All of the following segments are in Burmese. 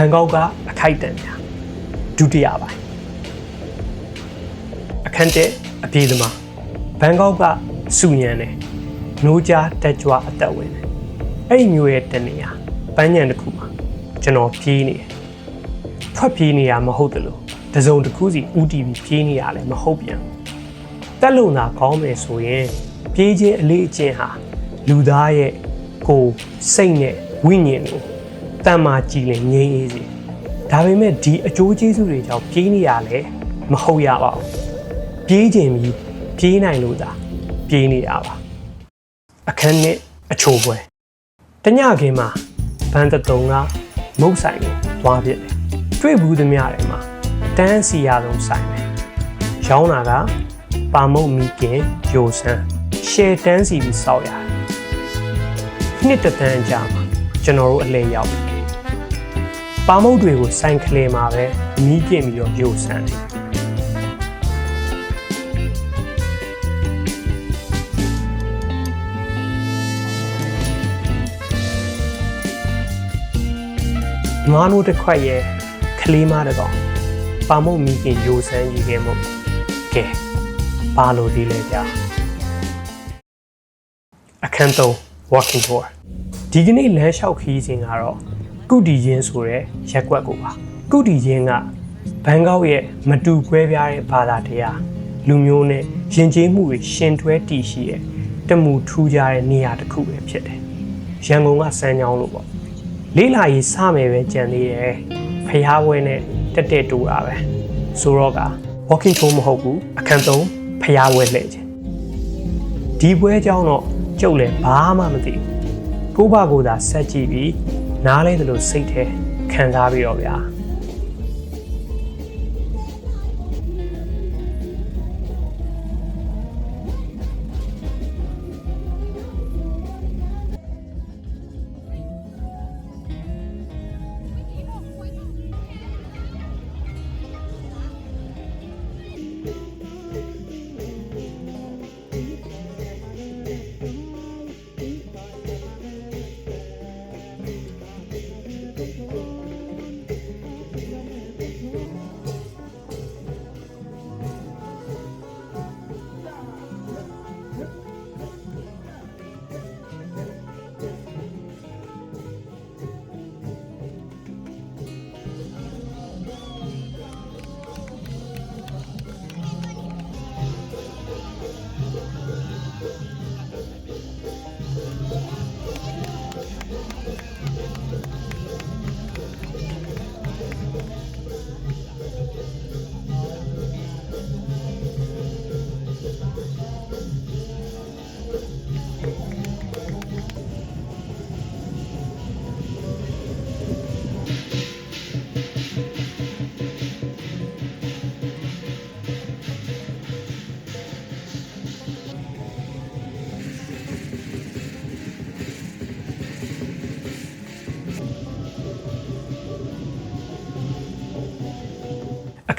န်ကောက်ကအခိုက်အတန့်များဒုတိယပိုင်းအခန်းတဲ့အပြေးသမားဘန်ကောက်ကစူညံတယ်နိုးကြားတက်ကြွအသက်ဝင်တယ်အဲ့ဒီမျိုးရဲ့တနေရာပန်းညံတစ်ခုမှာကျွန်တော်ပြေးနေတယ်ထွက်ပြေးနေရမဟုတ်တယ်လို့တစုံတစ်ခုစီဥတီပြီးပြေးနေရလည်းမဟုတ်ပြန်ဘူးတက်လုံသာကောင်းမယ်ဆိုရင်ပြေးခြင်းအလေးအကျင့်ဟာလူသားရဲ့ကိုယ်စိတ်နဲ့ဝိညာဉ်ကို တန်မာကြည်လင်ငြိမ်းအေးစေဒါပေမဲ့ဒီအကျိုးကျေးဇူးတွေကြောင့်ပြေးနေရလဲမဟုတ်ရပါဘူးပြေးခြင်းပြီးပြေးနိုင်လို့သာပြေးနေရပါအခန်းနဲ့အချိုးပွဲတညခင်မှာဘန်တတုံကမုတ်ဆိုင်ကိုသွားပြစ်တယ်တွေ့ဘူးသမျှတွေမှာတန်းစီရဆုံးဆိုင်ပဲရောင်းတာကပါမုတ်မီကင်ယိုဆန်းရှယ်တန်းစီပြီးစောက်ရတယ်နှစ်တစ်တန်းကြာမှာကျွန်တော်တို့အလဲရောက်ပြီ ပါမုတ်တွေကိုဆိုင်ကလေးမှာပဲမီးကင်ပြီးတော့ယိုဆန်းတယ်နွားနိုးတစ်ခွက်ရဲ့ကလေးမတစ်ကောင်ပါမုတ်မိခင်ယိုဆန်းကြီးခဲ့မို့ကဲပါလို့ဒီလေဗျာအခန်းသုံး walking tour ဒီကနေ့လမ်းလျှောက်ခီးစဉ်ကတော့ ကုတီချင်းဆိုတဲ့ရက်ကွက်ကိုပါကုတီချင်းကဘန်ကောက်ရဲ့မတူကွဲပြားတဲ့ဘာသာတရားလူမျိုးနဲ့ယဉ်ကျေးမှုတွေရှင်တွဲတည်ရှိတဲ့တမှုထူးခြားတဲ့နေရာတစ်ခုပဲဖြစ်တယ်ရန်ကုန်ကစမ်းချောင်းလို့ပေါ့လေးလာရေးစမယ်ပဲကြံသေးတယ်ဖျားပွဲနဲ့တက်တက်တူတာပဲဆိုတော့က walking tour မဟုတ်ဘူးအခန်းသုံးဖျားပွဲလှည့်ခြင်းဒီပွဲအကြောင်းတော့ကျုပ်လည်းဘာမှမသိဘူးကိုယ့်ဘာကိုယ်သာဆက်ကြည့်ပြီး နားလဲသလိုစိတ်ထဲခံစားပြီးတော့ဗျာ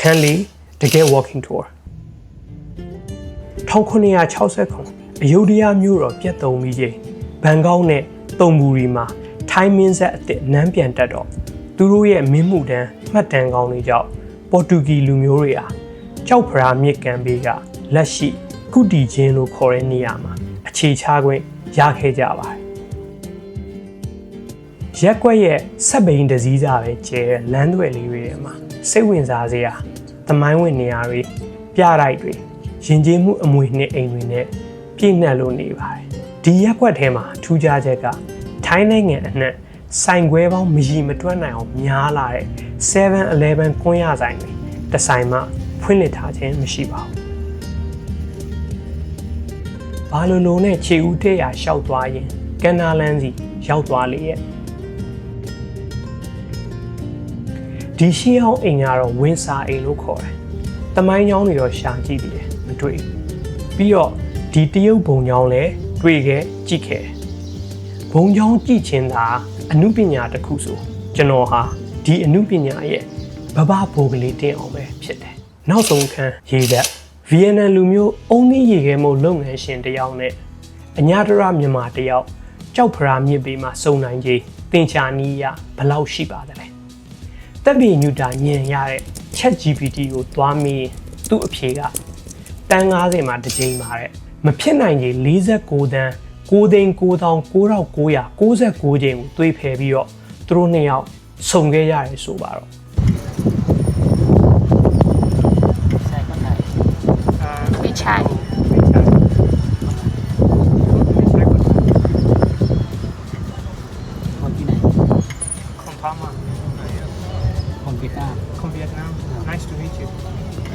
အခန်းလေးတကယ် walking tour 1960အယုဒ္ဓယမြို့တော်ပြတ်သုံးပြီးချိန်ဘန်ကောက်နဲ့တုံဘူရီမှာထိုင်းမင်းဆက်အစ်စ်နန်းပြန်တက်တော့သူတို့ရဲ့မင်းမှုတန်းမှတ်တမ်းကောင်းတွေကြောင့်ပေါ်တူဂီလူမျိုးတွေဟာကြောက်ဖရာမြစ်ကန်ဘေးကလက်ရှိကုတီချင်းလို့ခေါ်တဲ့နေရာမှာအခြေချခွင့်ရခဲ့ကြပါတယ်ရက်ကွက်ရဲ့ဆက်ဘိန်းတစည်းစားပဲကျဲတဲ့လမ်းတွေလေးတွေထဲမှာ စိတ်ဝင်စားစရာသမိုင်းဝင်နေရာတွေပြတိုက်တွေရင်ကျေးမှုအမွေနှစ်အိမ်တွေနဲ့ပြည့်နှက်လို့နေပါတယ်ဒီရက်ကွက်ထဲမှာထူးခြားချက်ကထိုင်းနိုင်ငံအနှံ့ဆိုင်ခွဲပေါင်းမရီမတွက်နိုင်အောင်များလာတဲ့7-11ကွန်းရဆိုင်တွေတစ်ဆိုင်မှဖွင့်လှစ်ထားခြင်းမရှိပါဘူးဘာလိုလိုနဲ့ခြေဦးတဲ့ရာရှောက်သွားရင်ကန်နာလန်းစီရောက်သွားလေရဲ့ ဒီရှင်းအောင်အိမ်ကတော့ဝင်းစာအိမ်လို့ခေါ်တယ်။တမိုင်းချောင်းတွေတော့ရှာကြည့်ပြီးတယ်မတွေ့ဘူး။ပြီးတော့ဒီတရုတ်ဘုံချောင်းလည်းတွေ့ခဲ့ကြည့်ခဲ့တယ်။ဘုံချောင်းကြည့်ချင်းသာအမှုပညာတစ်ခုဆိုကျွန်တော်ဟာဒီအမှုပညာရဲ့ဘဘဘိုးကလေးတင်အောင်ပဲဖြစ်တယ်။နောက်ဆုံးခန်းရေလက် VNN လူမျိုးအုံးသီးရေခဲမို့လုပ်ငန်းရှင်တစ်ယောက်နဲ့အညာတရမြန်မာတစ်ယောက်ကြောက်ဖရာမြစ်ပေမှာစုံနိုင်ကြီးတင်ချာနီးရဘယ်လောက်ရှိပါသလဲ တက်ဗီညူတာညင်ရတဲ့ ChatGPT ကိုသွားမေးသူ့အဖြေကတန်း90မှာတစ်ကြိမ်ပါတဲ့မဖြစ်နိုင်ကြီး49တန်း9သိန်း99,999ကျိန်ကိုတွေးဖယ်ပြီးတော့သူတို့နှစ်ယောက်ဆုံခဲ့ရတယ်ဆိုပါတော့ใช่ของพ่อมา Vietnam. From Vietnam. Nice to meet you.